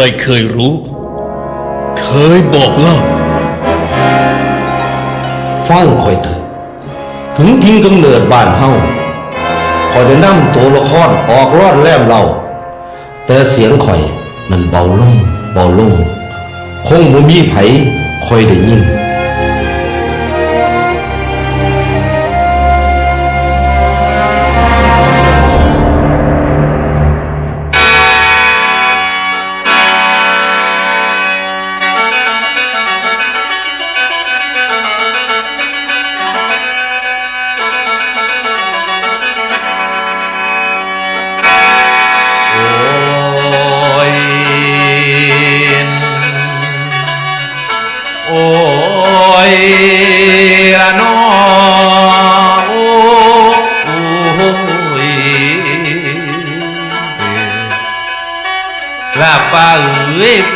รเคยรู้ เคยบอกเล่า ฟังคอยเถิดถึงทิ้งกำเนิดบ้านเฮาคอยได้นำตัวละครออกรอดแลมเรา แต่เสียงข่อยมันเบาลงเบาลง คงบ่มีไผคอยได้ยิน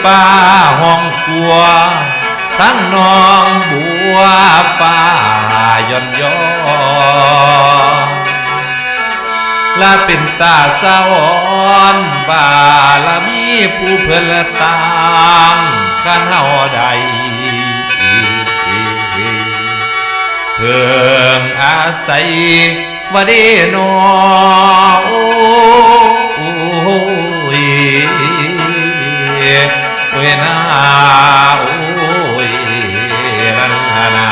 เอ้าห้องกลัว ทั้งน้องบัวฟ้าย่อนย้อนลาเป็นตาสะวอนบาลามีผู้เพิ่นลตางขันเฮาใดเพิ่งอาศัยว่าเดนอโอ้ย นาโอ้ยลันนา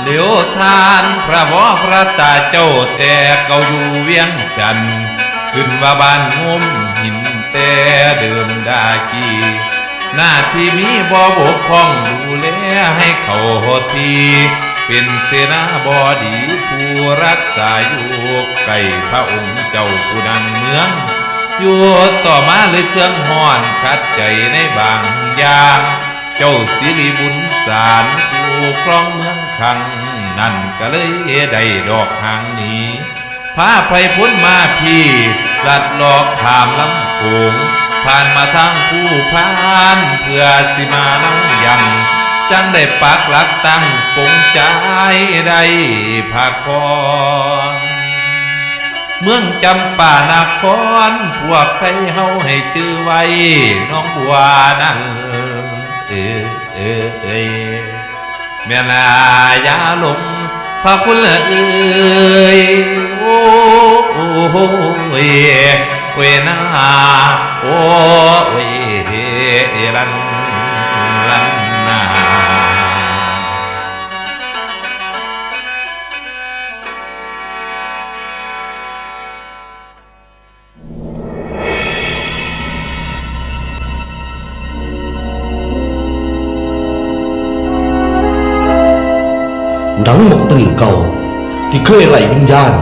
เหลียวทานพระวอพระตาเจ้าแต่เก่าอยู่เวียงจันทน์ขึ้นว่าบ้านงมหินแต่เดิมดากีหน้าที่มีบ่บกพร่องดูแลให้เขาทีเป็นเสนาบดีผู้รักษาอยู่ใกล้พระองค์เจ้าผู้ดังเมือง อยู่ต่อมาเลยเครื่องห้อนคัดใจในบางอย่าง เจ้าสิริบุญสารผู้ครองเมืองคัง นั่นก็เลยได้ดอกหางนี้พาไปพ้นมาพี่ลัดหลอกขามลำโขงผ่านมาทางผู้พานเพื่อสิมานั่งยัง จังได้ปักหลักตั้งปงใจได้พักผ่อ เมืองจำป่านาครพวกไทยเฮาให้ชื่อไว้ น้องบัวนั่นเออเออเอยแม่นายาลงพระคุณเอ้ยโอ้โอ้ยเวนาโอ้ยลัน หนังหมกตื่นเก่า ที่เคยไล่วิญญาณ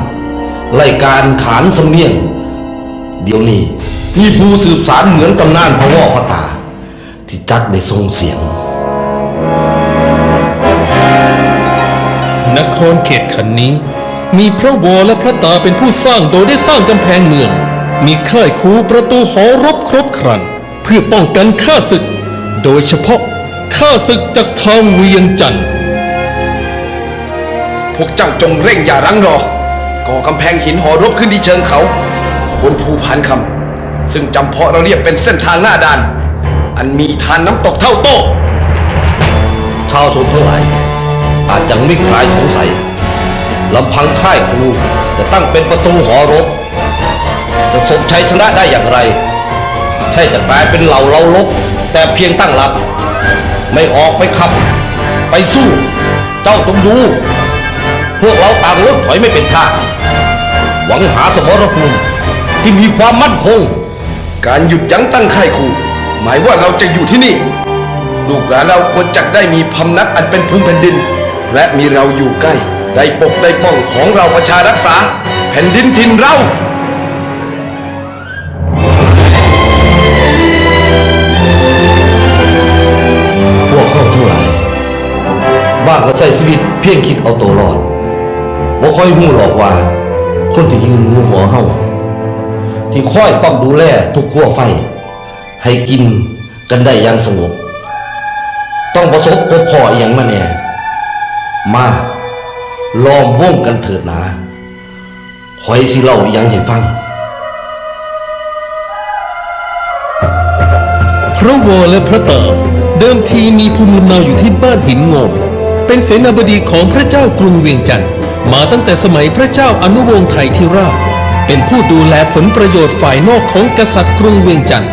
ไล่การขานสำเนียง เดี๋ยวนี้มีผู้สืบสารเหมือนตำนานพระวอพระตา ที่จักได้ทรงเสียง นครเขตขันนี้ มีพระวอและพระตาเป็นผู้สร้างโดยได้สร้างกำแพงเมือง มีค่ายคูประตูหอรบครบครัน เพื่อป้องกันข้าศึก โดยเฉพาะข้าศึกจากทางเวียงจันทร์ พวกเจ้าจงเร่งอย่ารั้งรอ ก่อกำแพงหินหอรบขึ้นที่เชิงเขา บนภูพานคำซึ่งจำเพาะเราเรียกเป็นเส้นทางหน้าด่าน อันมีทานน้ำตกเท่าโต๊ะชาวชนทั้งหลาย อาจยังไม่คลายสงสัยลำพังค่ายครูจะตั้งเป็นประตูหอรบ จะสมชัยชนะได้อย่างไร ใช่จะกลายเป็นเหล่าเราลบ แต่เพียงตั้งหลัก ไม่ออกไปขับ ไปสู้ เจ้าต้องดู พวกเราต่างลดถอยไม่เป็นท่า หวังหาสมรภูมิที่มีความมั่นคง การหยุดยั้งตั้งค่ายครูหมายว่าเราจะอยู่ที่นี่ ลูกหลานเราควรจักได้มีพำนักอันเป็นภูมิแผ่นดิน และมีเราอยู่ใกล้ ได้ปกได้ป้องของเราประชารักษา แผ่นดินถิ่นเราพวกเขาทั้งหลายบ้างก็ใช้ชีวิตเพียงคิดเอาตัวรอด บ่ค่อยหูหลอกว่า คนที่ยืนหูหัวเฮาที่ค่อยต้องดูแลทุกขั้วไฟ ให้กินกันได้อย่างสงบ ต้องประสบพบพออย่างมาแน่มาล้อมวงกันเถิดนาคอยสิเล่าย่างให้ฟัง พระวอและพระเติมเดิมทีมีภูมิลำเนาอยู่ที่บ้านหินงมเป็นเสนาบดีของพระเจ้ากรุงเวียงจันทร์ มาตั้งแต่สมัยพระเจ้าอนุวงศ์ไทยธิราชเป็นผู้ดูแลผลประโยชน์ฝ่ายนอกของกษัตริย์กรุงเวียงจันทร์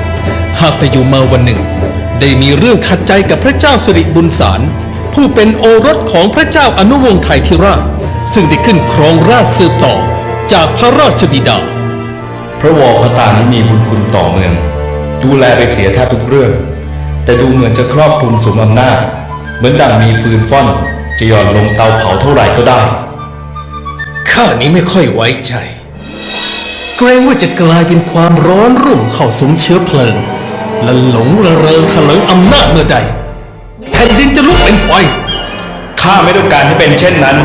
หากแต่อยู่มาวันหนึ่ง ได้มีเรื่องขัดใจกับพระเจ้าสิริบุญสาร ผู้เป็นโอรสของพระเจ้าอนุวงศ์ไทยธิราช ซึ่งได้ขึ้นครองราชสืบต่อจากพระราชบิดา พระวอพระตานี้มีบุญคุณต่อเมือง ดูแลไปเสียแทบทุกเรื่อง แต่ดูเหมือนจะครอบคลุมสมอำนาจ เหมือนดังมีฟืนฟ่อนจะหย่อนลงเตาเผาเท่าไหร่ก็ได้ ข้านี้ไม่ค่อยไว้ใจ เกรงว่าจะกลายเป็นความร้อนรุ่มเข้าสมเชื้อเพลิง และหลงระเริงทะเลอำนาจเมื่อใดแผ่นดินจะลุกเป็นไฟข้าไม่ต้องการให้เป็นเช่นนั้น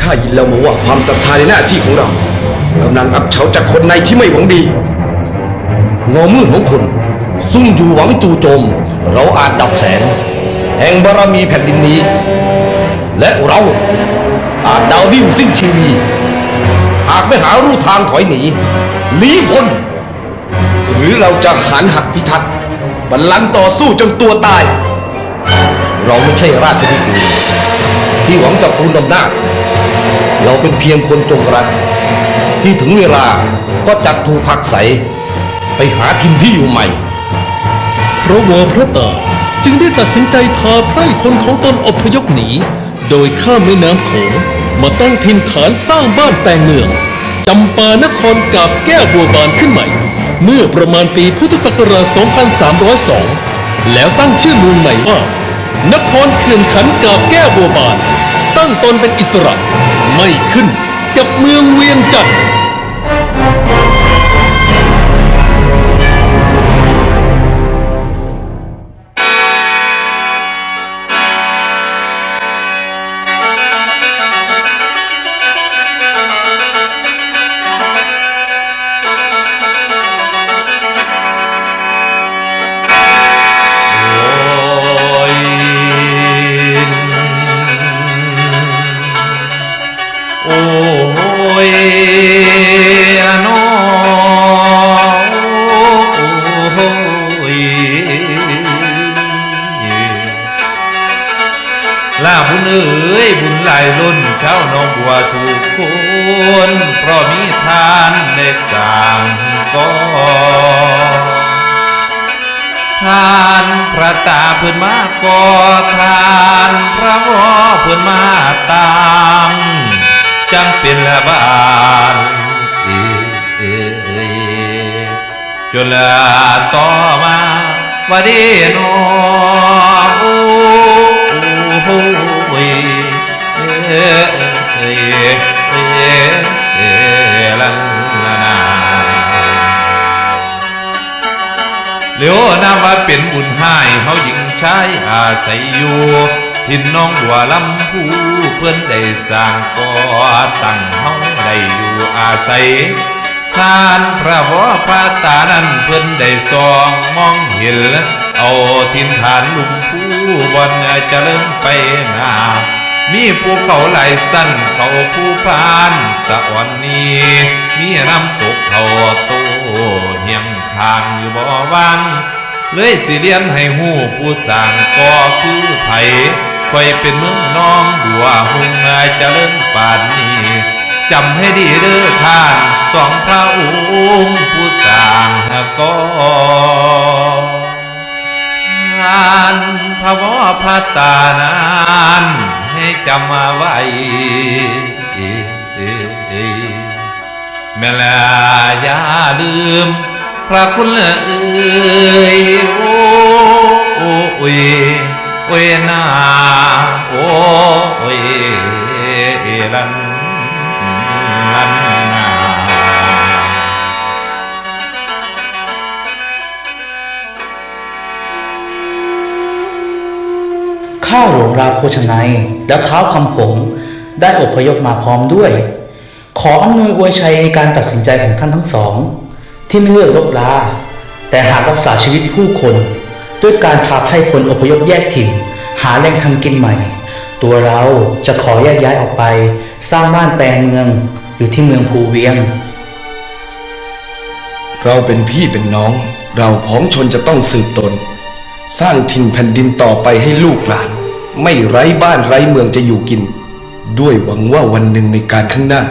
ข้ายินแล้วมาว่าความศรัทธาในหน้าที่ของเรากำลังอับเฉาจากคนในที่ไม่หวังดีงามืดของคนซุ่มอยู่หวังจู่โจม เราอาจดับแสง แห่งบารมีแผ่นดินนี้ และเราอาจดาวดิ้นสิ้นชีวีหากไม่หารูทางถอยหนีหลีพ้นหรือเราจะหันหักพิทักษ์บัลลังก์ต่อสู้จนตัวตาย เราไม่ใช่ราชนิกูลที่หวังจะคูนอำนาจเราเป็นเพียงคนจงรัก ที่ถึงเวลาก็จัดถูกผักใส ไปหาทินที่อยู่ใหม่ พระวอพระตา จึงได้ตัดสินใจพาไพร่พลของตนอพยพหนี โดยข้ามแม่น้ำโขงมาตั้งถิ่นฐานสร้างบ้านแต่งเมืองจำปานครกาบแก้วบัวบานขึ้นใหม่ เมื่อประมาณปีพุทธศักราช 2302 แล้วตั้งชื่อเมืองใหม่ว่า นครเขื่อนขันกาบแก้วบัวบาน ตั้งตนเป็นอิสระ ไม่ขึ้นกับเมืองเวียงจันทร์ จนลต่อมาว่าเดโนโอ้โหยเอ้ยเอ้ยเอเอลันนาเหลียวนาว่าเป็นบุญให้เฮาหญิงชายอาศัยอยู่ทินน้องบัวลำพูเพื่อนได้สร้างก่อตั้งเฮาได้อยู่อาศัย ทานพระวอพระตานั้นเพื่อนได้ส่องมองเห็นเอาทินฐานลุมผู้บอนเจริญไปหนามีภูเขาไหลายสั้นเขาผู้พานสะอ่อนนี้มีน้ำตกเขาโตเหียงคางอยู่บ่อวังเลยสิเรียนให้หูผู้สร้างก็คือไผคอยเป็นเมืองน้องบัวหุงอาเจริญป่านนี้ จำให้ดีเด้อท่านสองพระองค์ผู้สร้างก็งานพระวอพระตานานให้จำมาไว้แม่ลาอย่าลืม พระคุณเอ่ยโอ้โอ้โอ้ยโอ้ยนาโอ้โอ้ยลันันนาข้าหลวงราโภชนัยและเท้าคำผงได้อพยพมาพร้อมด้วย ขออำนวยอวยชัยในการตัดสินใจของท่านทั้งสอง ที่ไม่เลือกลบลา แต่หากรักษาชีวิตผู้คน ด้วยการพาไพร่พลอพยพแยกถิ่น หาแหล่งทำกินใหม่ ตัวเราจะขอแยกย้ายออกไป สร้างบ้านแปลงเมือง อยู่ที่เมืองภูเวียง เราเป็นพี่เป็นน้อง เราพ้องชนจะต้องสืบตน สร้างถิ่นแผ่นดินต่อไปให้ลูกหลาน ไม่ไร้บ้านไร้เมืองจะอยู่กิน ด้วยหวังว่าวันหนึ่งในการข้างหน้า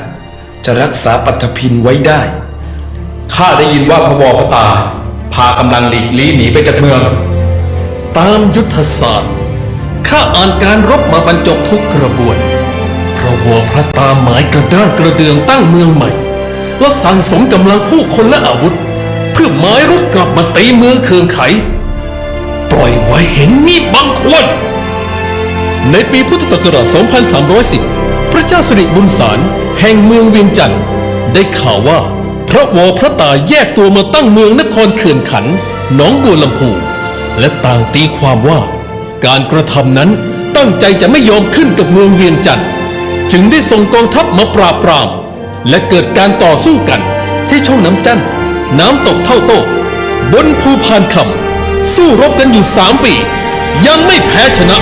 จะรักษาปัตภีนไว้ได้ ข้าได้ยินว่าพระวอพระตา พากำลังหลีกลี่หนีไปจากเมือง ตามยุทธศาสตร์ ข้าอ่านการรบมาบรรจบทุกกระบวนพ ระวอพระตาหมายกระด้างกระเดืองตั้งเมืองใหม่ และสั่งสมกำลังผู้คนและอาวุธ เพื่อหมายรุดกลับมาตีเมืองเคืองไข ปล่อยไว้เห็นมีดบังควร ในปีพุทธศักราช 2310 พระเจ้าสิริบุญสารแห่งเมืองเวียงจันทร์ได้ข่าวว่าพระวอพระตาแยกตัวมาตั้งเมืองนครเขื่อนขันหนองบัวลำพูและต่างตีความว่า การกระทำนั้นตั้งใจจะไม่ยอมขึ้นกับเมืองเวียงจันทร์ จึงได้ส่งกองทัพมาปราบปราม และเกิดการต่อสู้กัน ที่ช่องน้ำจันน้ำตกเท่าโต้บนภูพานคำสู้รบกันอยู่สามปี ยังไม่แพ้ชนะ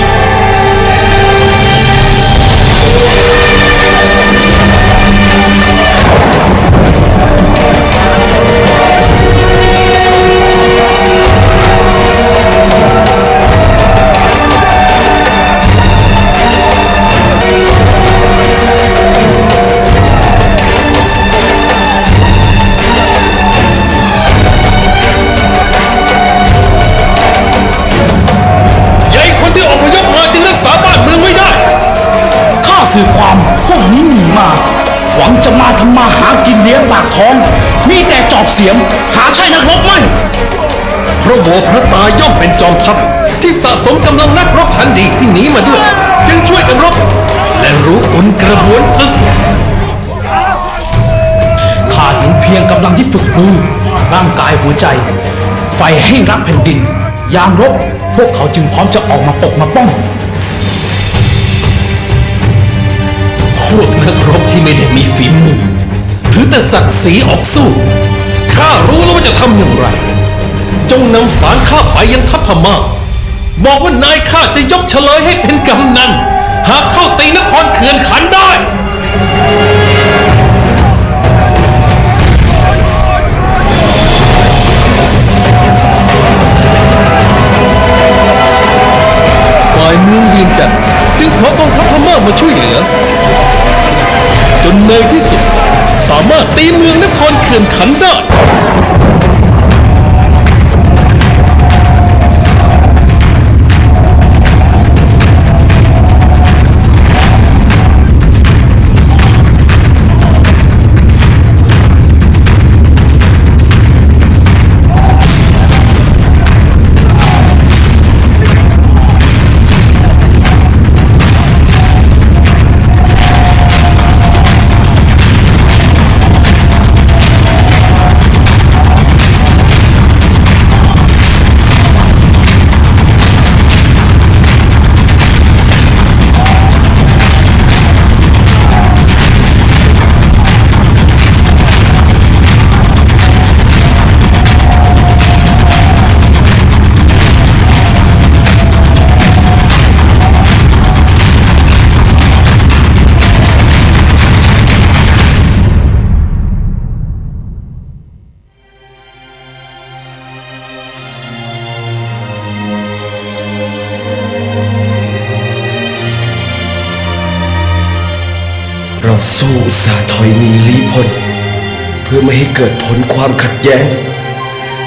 ใช่นักรบไหมพระโมพระตาย่อมเป็นจอมทัพที่สะสมกำลังนักรบชั้นดีที่หนีมาด้วย จึงช่วยกันรบ และรู้กลกระบวนศึกข้าเห็นเพียงกำลังที่ฝึกมือร่างกายหัวใจ ไฟให้รักแผ่นดิน ยามรบ พวกเขาจึงพร้อมจะออกมาปกมาป้อง พวกนักรบที่ไม่ได้มีฝีมือถือแต่ศักดิ์ศรีออกสู้ ข้ารู้แล้วว่าจะทำอย่างไร จงนำสารข้าไปยังทัพพม่า บอกว่านายข้าจะยกเฉลยให้เป็นกำนัน หากเข้าตีนครเขื่อนขันได้ฝ่ายเมืองเวียงจันทร์จึงขอกองทัพพม่ามาช่วยเหลือ จนในที่สุด สามารถตีเมืองนครเขื่อนขันได้ สู้อุตสาห์ถอยหนีลี้พ้นเพื่อไม่ให้เกิดผลความขัดแย้ง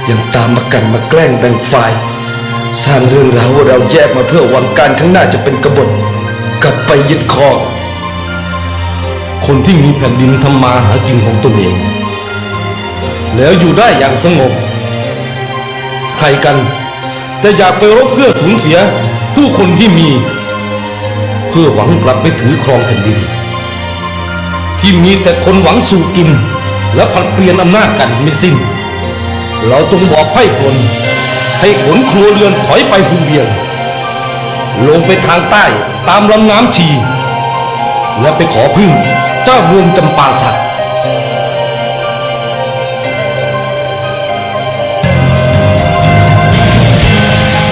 ยังตามมากันมาแกล้งแบ่งฝ่าย สร้างเรื่องราวว่าเราแยกมาเพื่อหวังการข้างหน้าจะเป็นกบฏกลับไปยึดครองคนที่มีแผ่นดินทำมาหากินของตนเอง แล้วอยู่ได้อย่างสงบ ใครกันจะอยากไปรบเพื่อสูญเสียผู้คนที่มี เพื่อหวังกลับไปถือครองแผ่นดิน ที่มีแต่คนหวังสู่กิน และผลัดเปลี่ยนอำนาจกันไม่สิ้น เราจงบอกไพร่พลให้ขนครัวเรือนถอยไปภูเวียง ลงไปทางใต้ตามลำน้ำชี และไปขอพึ่งเจ้าเมืองจำปาสัก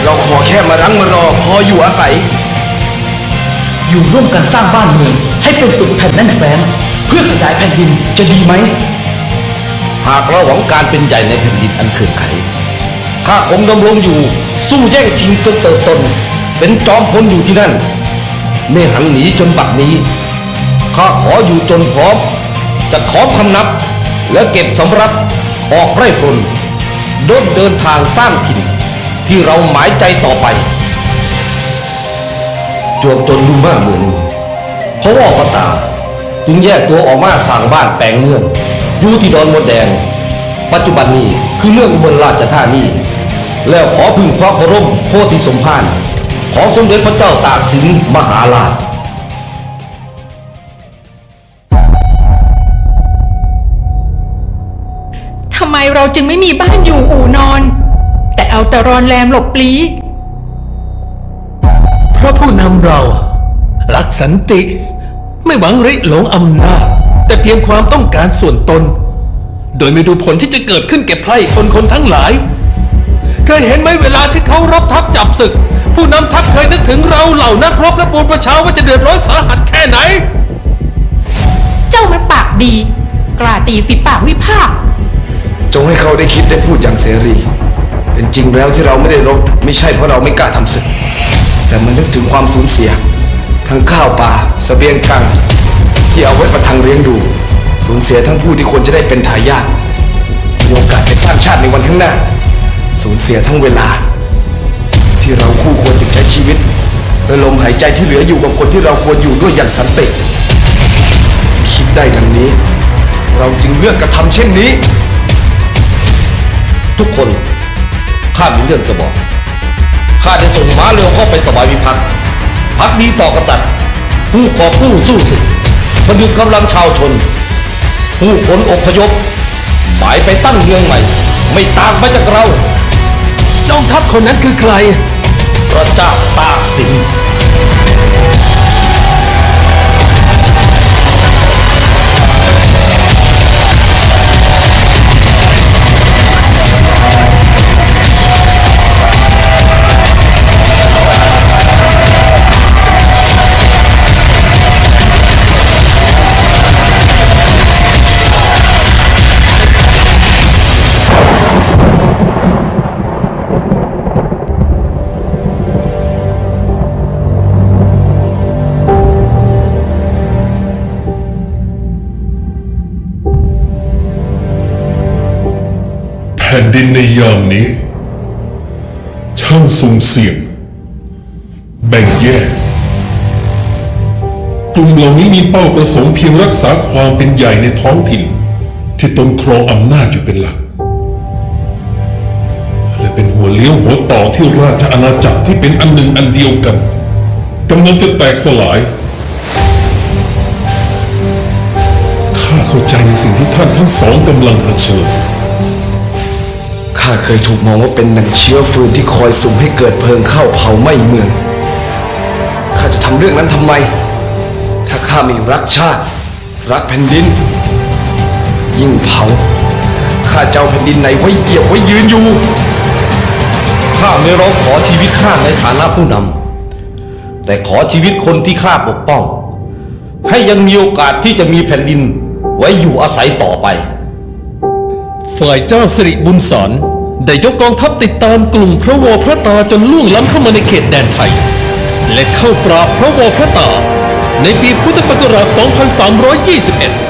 เราขอแค่มารั้งมารอพออยู่อาศัย อยู่ร่วมกันสร้างบ้านเมืองให้เป็นปึกแผ่นแน่นแฟ้น เพื่อขยายแผ่นดินจะดีไหม หากเราหวังการเป็นใหญ่ในแผ่นดินอันเขื่อนไขข้าคงดำรงอยู่สู้แย่งชิงจนเติบโตนเป็นจอมพลอยู่ที่นั่น ไม่หันหนีจนบัดนี้ ข้าขออยู่จนพร้อม จะขอคำนับ และเก็บสำรับออกไร่พลดดเดินทางสร้างถิ่น ที่เราหมายใจต่อไป จวบจนดูมากมือหนึ่งเพราะว่าพ่อตา จึงแยกตัวออกมาสร้างบ้านแปลงเมืองอยู่ที่ดอนมดแดง ปัจจุบันนี้คือเมืองอุบลราชธานีแล้วขอพึ่งพระบรมโพธิสมภารของสมเด็จพระเจ้าตากสินมหาราชทำไมเราจึงไม่มีบ้านอยู่อู่นอน แต่เอาแต่รอนแรมหลบปลีเพราะผู้นำเรา รักสันติ ไม่หวังริหลงอำนาจ แต่เพียงความต้องการส่วนตน โดยไม่ดูผลที่จะเกิดขึ้นแก่ไพร่คนคนทั้งหลาย เคยเห็นไหมเวลาที่เขารบทัพจับศึก ผู้นำทัพเคยนึกถึงเราเหล่านักรบและปูนประชาว่าจะเดือดร้อนสาหัสแค่ไหน เจ้ามันปากดี กล้าตีฝีปากวิพากษ์จงให้เขาได้คิดได้พูดอย่างเสรี เป็นจริงแล้วที่เราไม่ได้รบไม่ใช่เพราะเราไม่กล้าทำศึก แต่มันนึกถึงความสูญเสีย ทั้งข้าวปลาเสบียงกลางที่เอาไว้ประทังเลี้ยงดู สูญเสียทั้งผู้ที่ควรจะได้เป็นทายาทมีโอกาสไปสร้างชาติในวันข้างหน้า สูญเสียทั้งเวลา ที่เราคู่ควรจะใช้ชีวิตและลมหายใจที่เหลืออยู่กับคนที่เราควรอยู่ด้วยอย่างสันติคิดได้ดังนี้ เราจึงเลือกกระทำเช่นนี้ ทุกคนข้ามีเรื่องจะบอกข้าได้ส่งม้าเร็วเข้าไปสวายวิพัฒน์ พักดีต่อกษัตริย์ ผู้กอบกู้สู้ศึกพยุงกำลังชาวชน ผู้คนอพยพ หมายไปตั้งเมืองใหม่ ไม่ต่างไปจากเรา จอมทัพคนนั้นคือใคร พระเจ้าตากสิน ผ่นดินในยามนี้ ช่างสุ่มเสี่ยง แบ่งแยก กลุ่มเหล่านี้มีเป้าประสงค์เพียงรักษาความเป็นใหญ่ในท้องถิ่น ที่ตนครองอำนาจอยู่เป็นหลัก และเป็นหัวเลี้ยวหัวต่อที่ราชอาณาจักรที่เป็นอันหนึ่งอันเดียวกันกำลังจะแตกสลายข้าเข้าใจในสิ่งที่ท่านทั้งสองกำลังเผชิญ ข้าเคยถูกมองว่าเป็นหนังเชื้อฟืนที่คอยสุ่มให้เกิดเพลิงเข้าเผาไหม้เมือง ข้าจะทำเรื่องนั้นทำไม ถ้าข้าไม่รักชาติ รักแผ่นดิน ยิ่งเผา ข้าเจ้าแผ่นดินไหนไว้เหยียบไว้ยืนอยู่ ข้าไม่ร้องขอชีวิตข้าในฐานะผู้นำ แต่ขอชีวิตคนที่ข้าปกป้อง ให้ยังมีโอกาสที่จะมีแผ่นดินไว้อยู่อาศัยต่อไป ฝ่ายเจ้าสิริบุญสอนได้ยกกองทัพติดตามกลุ่มพระวอพระตาจนล่วงล้ำเข้ามาในเขตแดนไทย และเข้าปราบพระวอพระตา ในปีพุทธศักราช 2321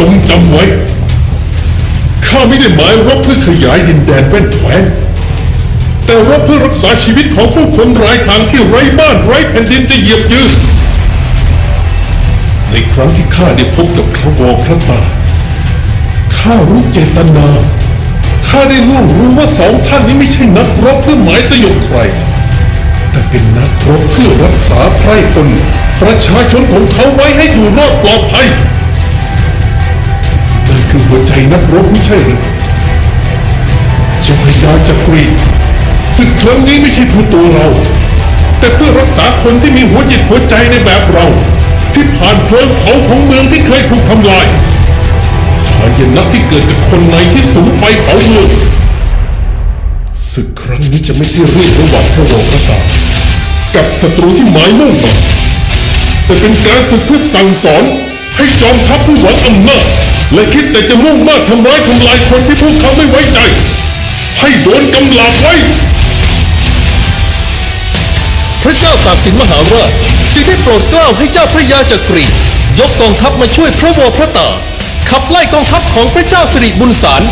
จงจำไว้ ข้าไม่ได้หมายรบเพื่อขยายดินแดนแว่นแคว้นแต่รบเพื่อรักษาชีวิตของผู้คนไร้ทางที่ไร้บ้านไร้แผ่นดินจะเหยียบยืนในครั้งที่ข้าได้พบกับพระวอพระตา ข้ารู้เจตนา ข้าได้ล่วงรู้ว่าสองท่านนี้ไม่ใช่นักรบเพื่อหมายสยบใคร แต่เป็นนักรบเพื่อรักษาไพร่พลประชาชนของเขาไว้ให้อยู่รอดปลอดภัย หัวใจนักรบไม่ใช่หรือเจ้าพญาจักรีศึกครั้งนี้ไม่ใช่เพื่อตัวเรา แต่เพื่อรักษาคนที่มีหัวจิตหัวใจในแบบเรา ที่ผ่านเพลิงเผาของเมืองที่เคยถูกทำลายหายนะที่เกิดจากคนในที่สุมไฟเผาเมืองศึกครั้งนี้จะไม่ใช่เรื่องระหว่างพระวงพระตากับศัตรูที่หมายมุ่งมาแต่เป็นการศึกเพื่อสั่งสอนให้จอมทัพผู้หวังอำนาจ และคิดแต่จะมุ่งมากทำร้ายทำลายคนที่พวกเขาไม่ไว้ใจ ให้โดนกำลาบไว้ พระเจ้าตากสินมหาราชจึงได้โปรดเกล้าให้เจ้าพระยาจักรี ยกกองทัพมาช่วยพระวรพระตา ขับไล่กองทัพของพระเจ้าสิริบุญสาร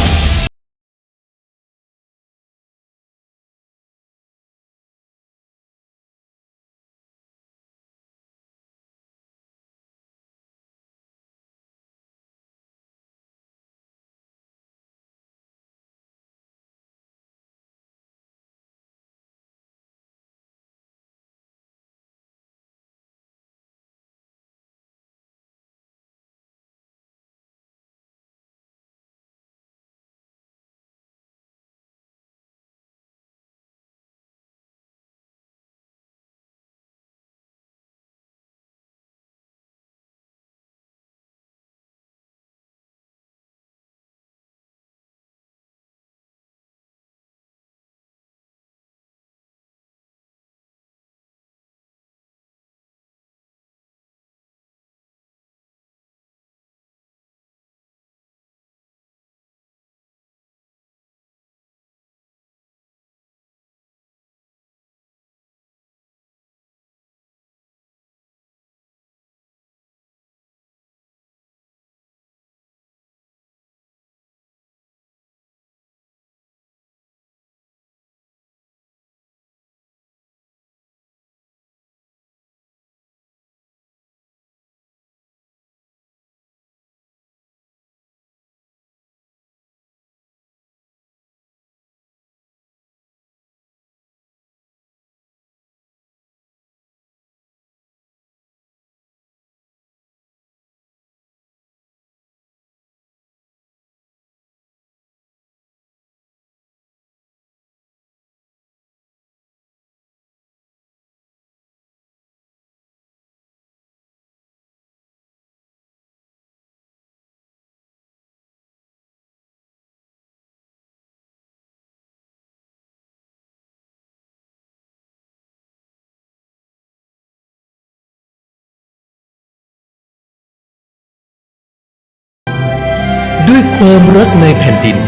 ด้วยความรักในแผ่นดิน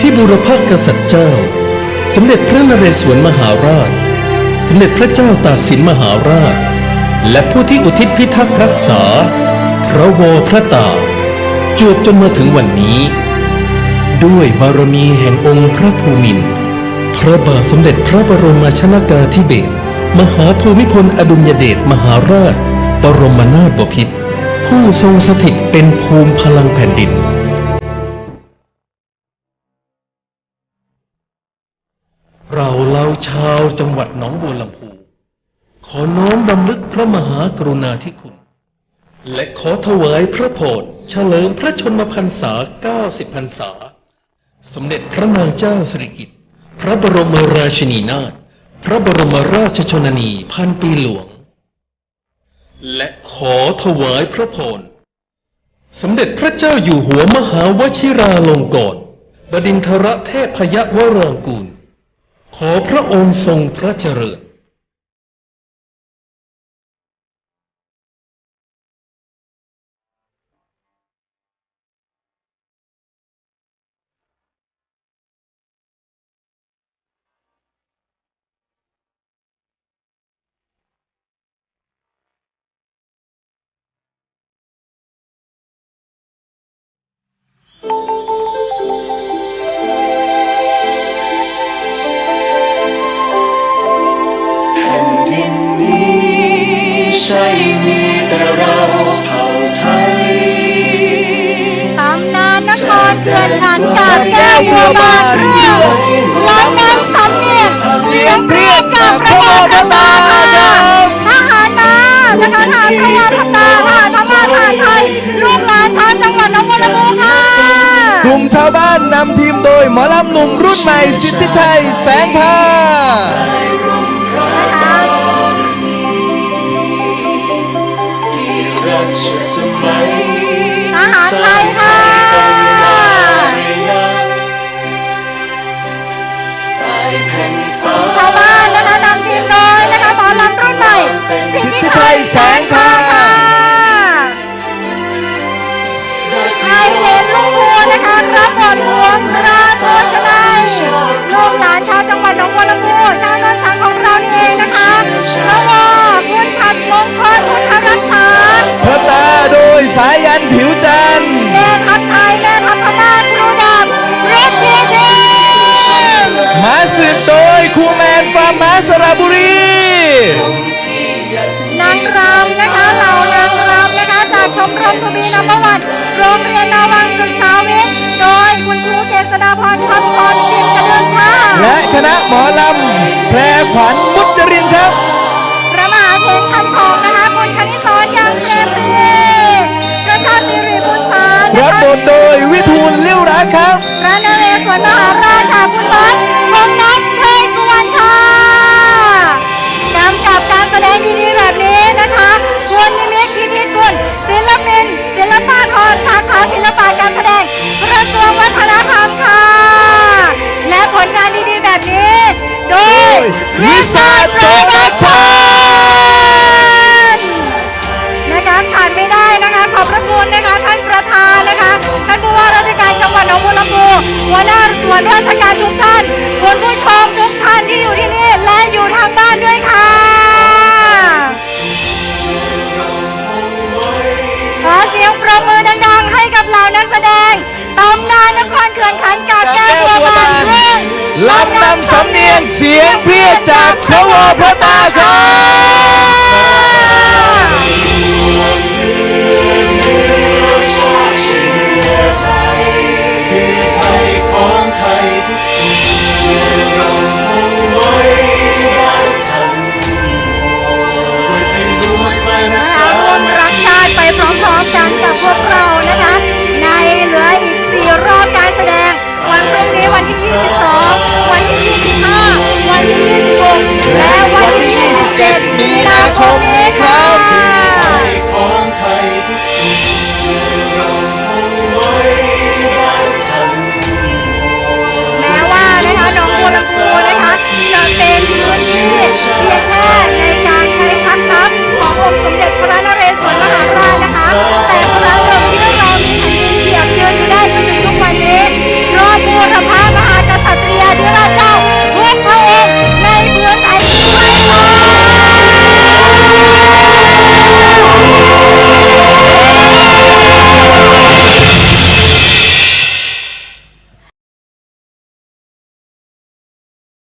ที่บุรพกษัตริย์เจ้า สมเด็จพระนเรศวรมหาราช สมเด็จพระเจ้าตากสินมหาราช และผู้ที่อุทิศพิทักษ์รักษา พระวรพระตาจวบจนมาถึงวันนี้ ด้วยบารมีแห่งองค์พระภูมินพระบาทสมเด็จพระบรมชนากาธิเบศรมหาภูมิพลอดุลยเดชมหาราช บรมนาถบพิตรผู้ทรงสถิตเป็นภูมิพลังแผ่นดิน ณาธิคุณ และขอถวายพระพรเฉลิมพระชนมพรรษา 90 พรรษา สมเด็จพระนางเจ้าสิริกิติ์พระบรมราชินีนาถพระบรมราชชนนีพันปีหลวง และขอถวายพระพรสมเด็จพระเจ้าอยู่หัวมหาวชิราลงกรณบดินทรเทพยวรางกูล ขอพระองค์ทรงพระเจริญ พระโมพระตาค่ะทหารมาทหารพยาทัตาทหารทหารไทยลูกหลานชาวจังหวัดหนองบัวลำพูค่ะกลุ่มชาวบ้านนำทีมโดยหมอลำหนุ่มรุ่นใหม่สิทธิชัยแสงพา แสงพาไอเคนลุงพูนะคะรับบทหลวงราโทชนายลูกหลานชาวจังหวัดหนองบัวลำพูชาวต้นสังของเรานี่เองนะคะพระวอคุณชัดมงคลคุณชัดรักษาพระตาโดยสายันผิวจันทร์แม่ทัพไทยแม่ทัพพม่าครูดำเรดดีดีมาสืบโดยครูแมนฟาร์มมาสระบุรี มรมทวีนัมเบอร์วันโรงเรียนนาวังศึกษาวิทย์โดยคุณครูเกษดาพรคำพรพิมพ์กระเดือนค่ะและคณะหมอลำแพรขวัญมุจรินครับพระมหาเถรคันชงนะคะคุณคณิสรยังเปรมปรีประชาสิริบุญสารรันะบคะบทโดยวิทูลลิ้วรักครับพระนเรศวรมหาราชค่ะคุณวัดคงนักชัยาศิลปะการแสดงกระทรวงวัฒนธรรมค่ะ และผลงานดีๆแบบนี้ โดยวิสาโปรดักชั่นนะคะขาดไม่ได้นะคะ ขอบพระคุณนะคะท่านประธานนะคะ ท่านผู้ว่าราชการจังหวัดหนองบัวลำพูหัวหน้าส่วนราชการทุกท่านคุณผู้ชมทุกท่านที่อยู่ที่นี่และอยู่ทางบ้านด้วยค่ะขอเสียงปรบมือดังๆ ให้กับเหล่านักแสดงตำนานนครเขื่อนขันกาบแก้วบัวบานเรื่องลำนำสำเนียงเสียงเพียจากพระวรพระตาครับ และวันที่27มีนาคม